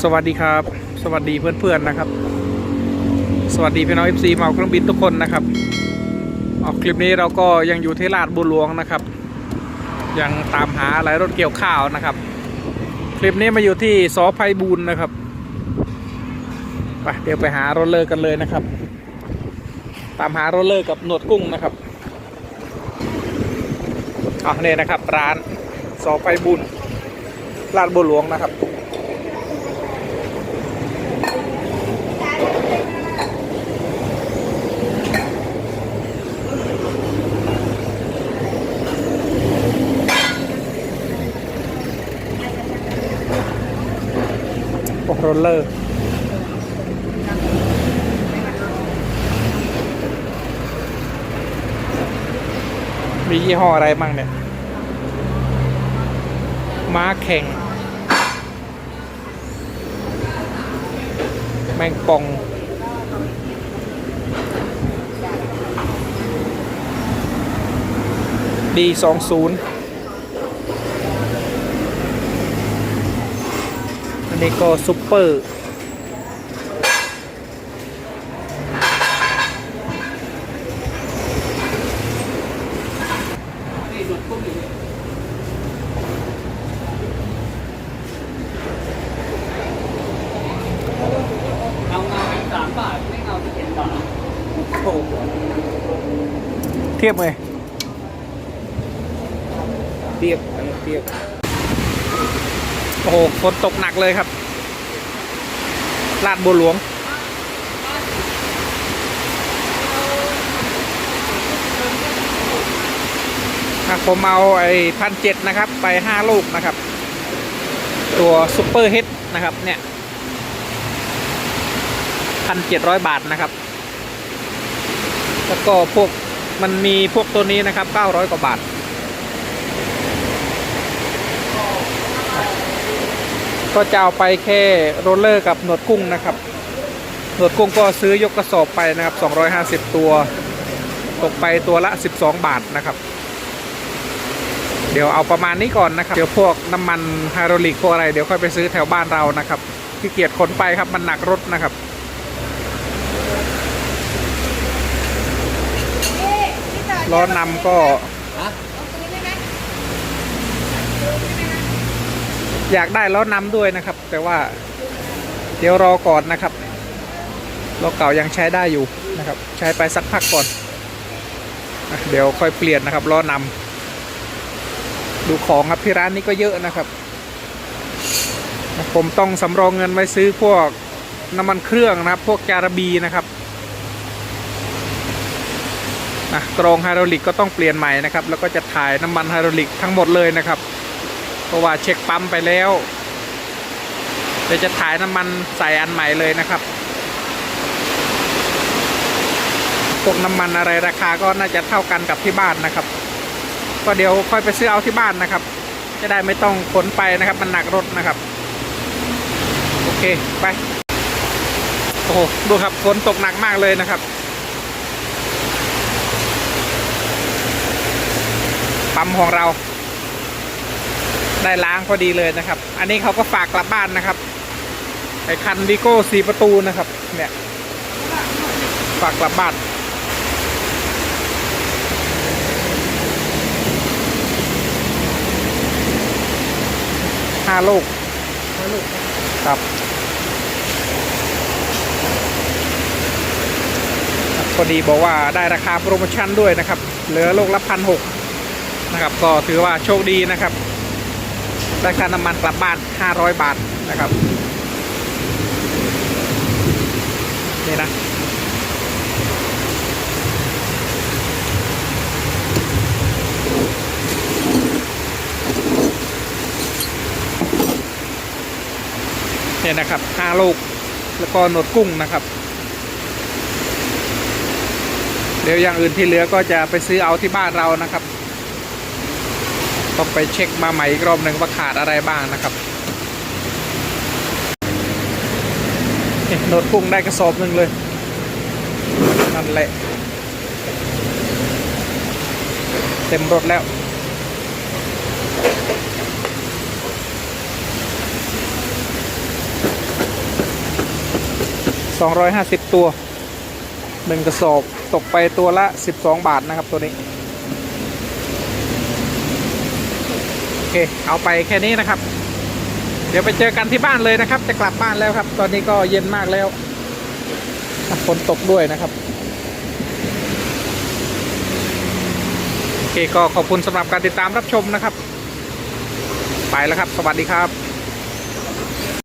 สวัสดีครับ สวัสดีเพื่อนๆนะครับ สวัสดีพี่น้องเอฟซีมาเอาเครื่องบินทุกคนนะครับออกคลิปนี้เราก็ยังอยู่ที่ลาดบุญหลวงนะครับ ยังตามหาอะไรรถเกี่ยวข้าวนะครับ คลิปนี้มาอยู่ที่สอไพบูลนะครับไปเดี๋ยวไปหารถเลอร์กันเลยนะครับ ตามหารถเลอร์กับหนวดกุ้งนะครับอะนี่ยนะครับ ร้านสอไพบูลย์ลาดบุญหลวงนะครับ ลเลอร์มียี่ห้ออะไรบ้างเนี่ย ม้าแข่ง แมงป่องดีสองศูนย์ นนี้ก็ซุปเปอร์เอาเงาเป็นสามบาทไม่เงาเป็นเจ็ดบาทเทียบเลยเทียบอันนี้เทียบ โอ้โหฝนตกหนักเลยครับ ลาดบัวหลวง ผมเอาไอ้พันเจ็ดนะครับ ไปห้าลูกนะครับ ตัวซุปเปอร์เฮดนะครับเนี่ยพันเจ็ดร้อยบาทนะครับ แล้วก็พวกมันมีพวกตัวนี้นะครับ900กว่าบาท ก็จะเอาไปแค่โรลเลอร์กับหนวดกุ้งนะครับ หนวดกุ้งก็ซื้อยกกระสอบไปนะครับ 250 ตัว ตกไปตัวละ 12 บาทนะครับ เดี๋ยวเอาประมาณนี้ก่อนนะครับ เดี๋ยวพวกน้ำมันไฮดรอลิกพวกอะไรเดี๋ยวค่อยไปซื้อแถวบ้านเรานะครับขี้เกียจขนไปครับมันหนักรถนะครับล้อนำก็ อยากได้ล้อนำด้วยนะครับ แต่ว่า เดี๋ยวรอก่อนนะครับล้อเก่ายังใช้ได้อยู่นะครับ ใช้ไปสักพักก่อน เดี๋ยวค่อยเปลี่ยนนะครับล้อนำดูของครับที่ร้านนี้ก็เยอะนะครับ ผมต้องสำรองเงินไว้ซื้อพวกน้ำมันเครื่องนะครับ พวกจารบีนะครับนะกรองไฮดรอลิกก็ต้องเปลี่ยนใหม่นะครับ แล้วก็จะถ่ายน้ำมันไฮดรอลิกทั้งหมดเลยนะครับ เพราะว่าเช็คปั๊มไปแล้วเดี๋ยวจะถ่ายน้ำมันใส่อันใหม่เลยนะครับพวกน้ำมันอะไรราคาก็น่าจะเท่ากันกับที่บ้านนะครับ ก็เดี๋ยวค่อยไปซื้อเอาที่บ้านนะครับ จะได้ไม่ต้องขนไปนะครับ มันหนักรถนะครับ โอเคไปโอ้โหดูครับฝนตกหนักมากเลยนะครับปั๊มของเรา ได้ล้างพอดีเลยนะครับ อันนี้เขาก็ฝากกลับบ้านนะครับไอคันวิโก้สีประตูนะครับ เนี่ย ฝากกลับบ้านห้าลูกห้าลูกครับพอดีบอกว่าได้ราคาโปรโมชั่นด้วยนะครับ เหลือลูกละพันหกนะครับ ก็ถือว่าโชคดีนะครับ ได้ค่าน้ำมันกลับบ้าน 500 บาทนะครับ นี่นะเนี่ยนะครับ5ลูก แล้วก็หนวดกุ้งนะครับ เดี๋ยวอย่างอื่นที่เหลือก็จะไปซื้อเอาที่บ้านเรานะครับ ต้องไปเช็คมาใหม่อีกรอบหนึ่งว่าขาดอะไรบ้างนะครับโนดกุ้งได้กระสอบหนึ่งเลย นั่นแหละ เต็มรถแล้วค250 ตัวหนึ่งกระสอบ ตกไปตัวละ 12 บาทนะครับตัวนี้ โอ เค เอาไปแค่นี้นะครับ เดี๋ยวไปเจอกันที่บ้านเลยนะครับ จะกลับบ้านแล้วครับ ตอนนี้ก็เย็นมากแล้วฝนตกด้วยนะครับโอเคก็ขอบคุณสำหรับการติดตามรับชมนะครับ ไปแล้วครับ สวัสดีครับ